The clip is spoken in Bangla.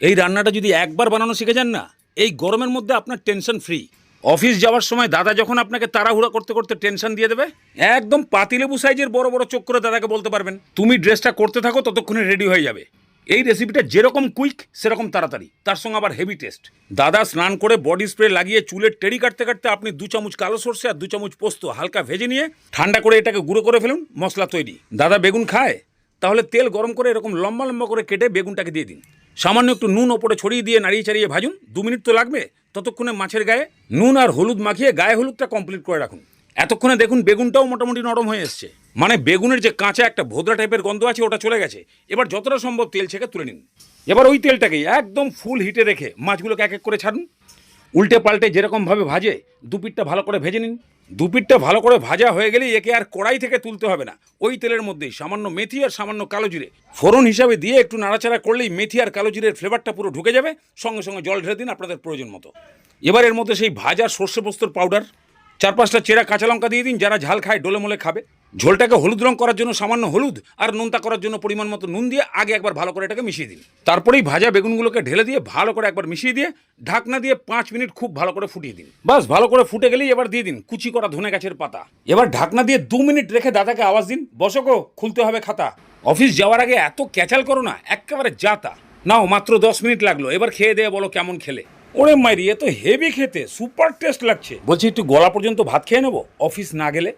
এই রান্নাটা যদি একবার বানানো শিখে যান না, এই গরমের মধ্যে আপনার টেনশন ফ্রি অফিস যাওয়ার সময় দাদা যখন আপনাকে তাড়াহুড়া করতে করতে টেনশন দিয়ে দেবে, একদম পাতিলেবু সাইজের বড় বড় চোখ করে দাদাকে বলতে পারবেন, তুমি ড্রেসটা করতে থাকো, ততক্ষণে রেডি হয়ে যাবে। এই রেসিপিটা যেরকম কুইক সেরকম তাড়াতাড়ি। তার সঙ্গে আবার হেভি টেস্ট দাদা স্নান করে বডি স্প্রে লাগিয়ে চুলের টেরি কাটতে কাটতে আপনি দু চামচ কালো সর্ষে আর দু চামচ পোস্ত হালকা ভেজে নিয়ে ঠান্ডা করে এটাকে গুঁড়ো করে ফেলুন, মশলা তৈরি। দাদা বেগুন খায়, তাহলে তেল গরম করে এরকম লম্বা লম্বা করে কেটে বেগুনটাকে দিয়ে দিন। সামান্য একটু নুন ওপরে ছড়িয়ে দিয়ে নাড়িয়ে চাড়িয়ে ভাজুন। দু মিনিট তো লাগবে। ততক্ষণে মাছের গায়ে নুন আর হলুদ মাখিয়ে গায়ে হলুদটা কমপ্লিট করে রাখুন। এতক্ষণে দেখুন বেগুনটাও মোটামুটি নরম হয়ে এসছে। মানে বেগুনের যে কাঁচা একটা ভোদরা টাইপের গন্ধ আছে, ওটা চলে গেছে। এবার যতটা সম্ভব তেল ছেঁকে তুলে নিন। এবার ওই তেলটাকেই একদম ফুল হিটে রেখে মাছগুলোকে এক এক করে ছাড়ুন। উল্টে পাল্টে যেরকমভাবে ভাজে দুপিটটা ভালো করে ভেজে নিন। দুপিটটা ভালো করে ভাজা হয়ে গেলে একে আর কড়াই থেকে তুলতে হবে না। ওই তেলের মধ্যেই সামান্য মেথি আর সামান্য কালো জিরে ফোড়ন হিসাবে দিয়ে একটু নাড়াচাড়া করলেই মেথি আর কালো জিরের ফ্লেভারটা পুরো ঢুকে যাবে। সঙ্গে সঙ্গে জল ঢেলে দিন আপনাদের প্রয়োজন মতো। এবার এর মধ্যে সেই ভাজা সর্ষে পোস্তর পাউডার, চার পাঁচটা চেরা কাঁচা লঙ্কা দিয়ে দিন, যারা ঝাল খায়, ডোলে মোলে খাবে। ঝোলটাকে হলুদ রং করার জন্য সামান্য হলুদ আর নোনতা করার জন্য পরিমাণ মতো নুন দিয়ে আগে একবার ভালো করে এটাকে মিশিয়ে দিন। তারপরেই ভাজা বেগুনগুলোকে ঢেলে দিয়ে ভালো করে একবার মিশিয়ে দিয়ে ঢাকনা দিয়ে পাঁচ মিনিট খুব ভালো করে ফুটিয়ে দিন। বাস, ভালো করে ফুটে গেলেই এবার দিয়ে দিন কুচি করা ধনে গাছের পাতা। এবার ঢাকনা দিয়ে দু মিনিট রেখে দাদাকে আওয়াজ দিন বসকো খুলতে হবে খাতা। অফিস যাওয়ার আগে এত ক্যাচাল করো না, একেবারে যাতা নাও, মাত্র দশ মিনিট লাগল, এবার খেয়ে দিয়ে বলো কেমন খেলে। ওরে মাইরি, এ তো হেভি খেতে সুপার টেস্ট লাগছে। বলছি, একটু গলা পর্যন্ত ভাত খেয়ে নেব? অফিস না গেলে?